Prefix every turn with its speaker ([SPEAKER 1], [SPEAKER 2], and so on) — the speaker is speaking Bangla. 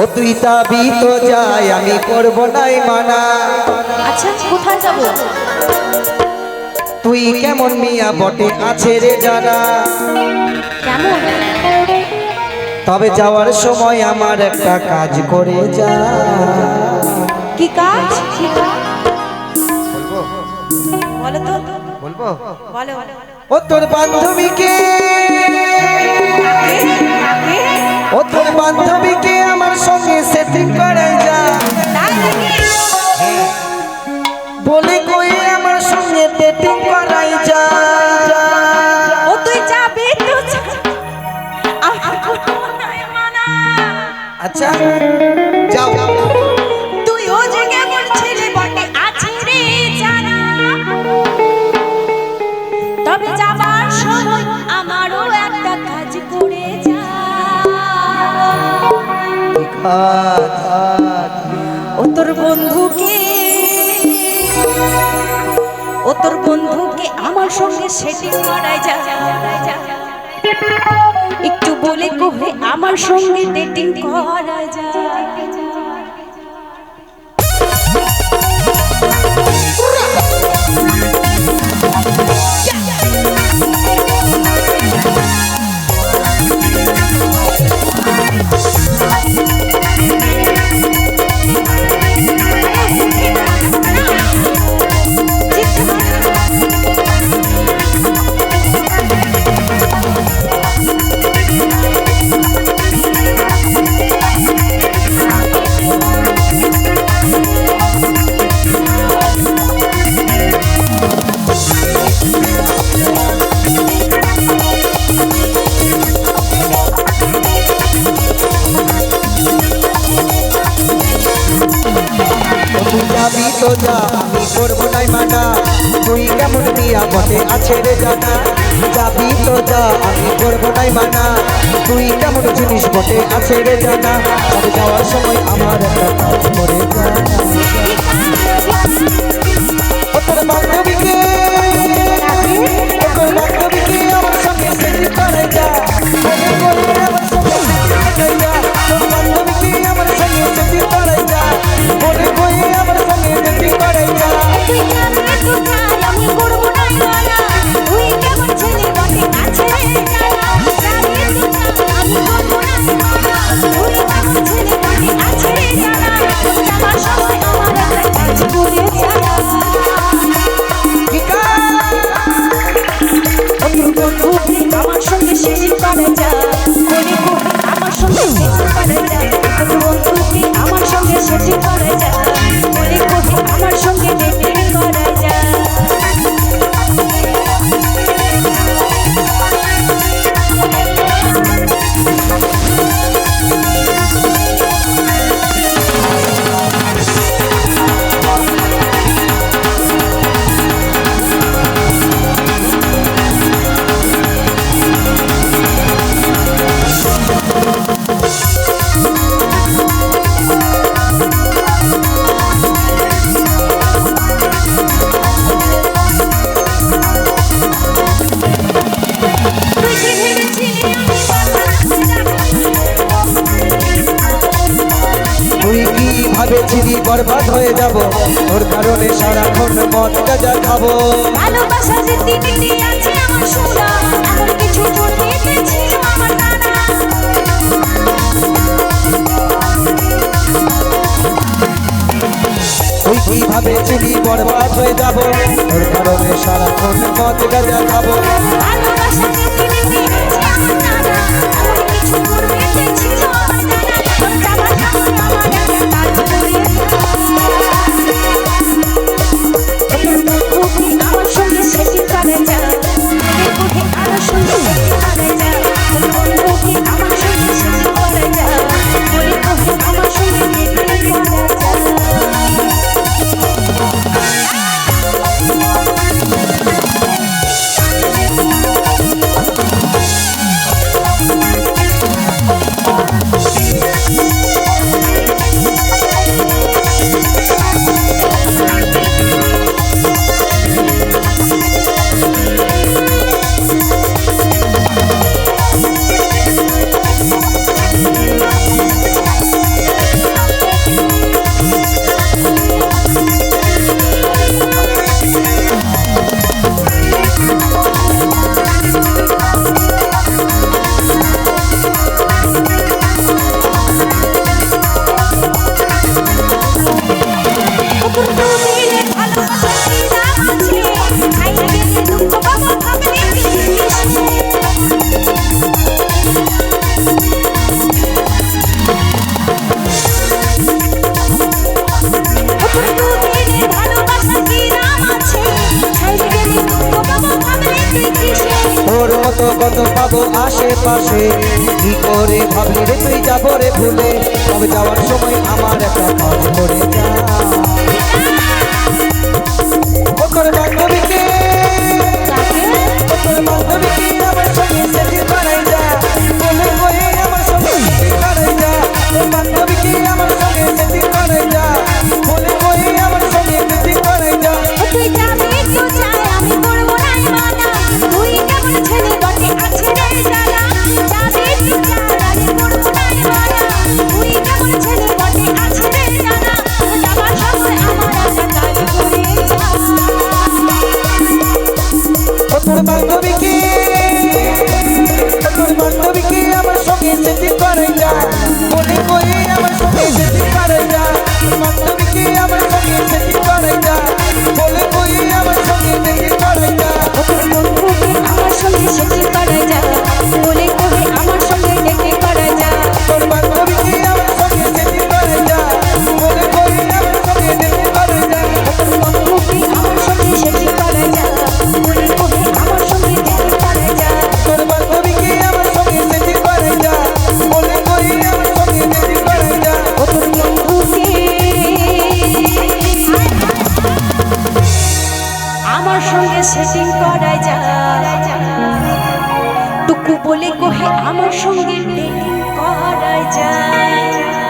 [SPEAKER 1] ও তুই তাবি তো যাই আমি করব নাই মানা।
[SPEAKER 2] আচ্ছা কোথায় যাব?
[SPEAKER 1] তুই কেমন মিয়া বটে আছে রে জানা।
[SPEAKER 2] কেমন?
[SPEAKER 1] তবে যাওয়ার সময় আমার একটা কাজ করে যা।
[SPEAKER 2] কি কাজ? কি বলো তো।
[SPEAKER 1] বলব?
[SPEAKER 2] বলো।
[SPEAKER 1] ও তোর বান্ধবীকে। আচ্ছা যাও।
[SPEAKER 2] তুই ও যে কেমন ছেলে বটে, আছে রে জানা তবে যাবার সময় আমারও একটা কাজ করে যা। ও তোর বন্ধুকে, ও তোর বন্ধুকে আমার সঙ্গে সেটিং করায় যা। একটু বলে কহে আমার সঙ্গে ডেটিং করা যা
[SPEAKER 1] তুই যাবি তো যা, আমি করব নাই মানা তুই কেমন মিয়া বটে আছে রে জানা। যাবি তো যা, আমি করব নাই মানা তুই কেমন জিনিস বটে আছে রে জানা। তবে যাওয়ার সময় আমার একটা করে বরবাদ হয়ে যাব। তোর কারণে সারাক্ষণ মদ গাজা খাব।
[SPEAKER 2] ভালোবাসা যে তিনটি আছে আমার সোনা এমন কিছু করতে ছিল আমার নানা।
[SPEAKER 1] তুই কি ভাবেছিলি বরবাদ হয়ে যাব? তোর কারণে সারাক্ষণ মদ গাজা খাব।
[SPEAKER 2] ভালোবাসা যে তিনটি আছে আমার নানা কিছু করতে
[SPEAKER 1] যাব আশেপাশে। কি করে ভাবলি রে তুই যাব রে ভুলে? তবে যাওয়ার সময় আমার একটা কাজ করে যা
[SPEAKER 2] bye, bye. সেটিং করা যায় টুকু বলে কোহে আমার সঙ্গে ডেটিং করা যায়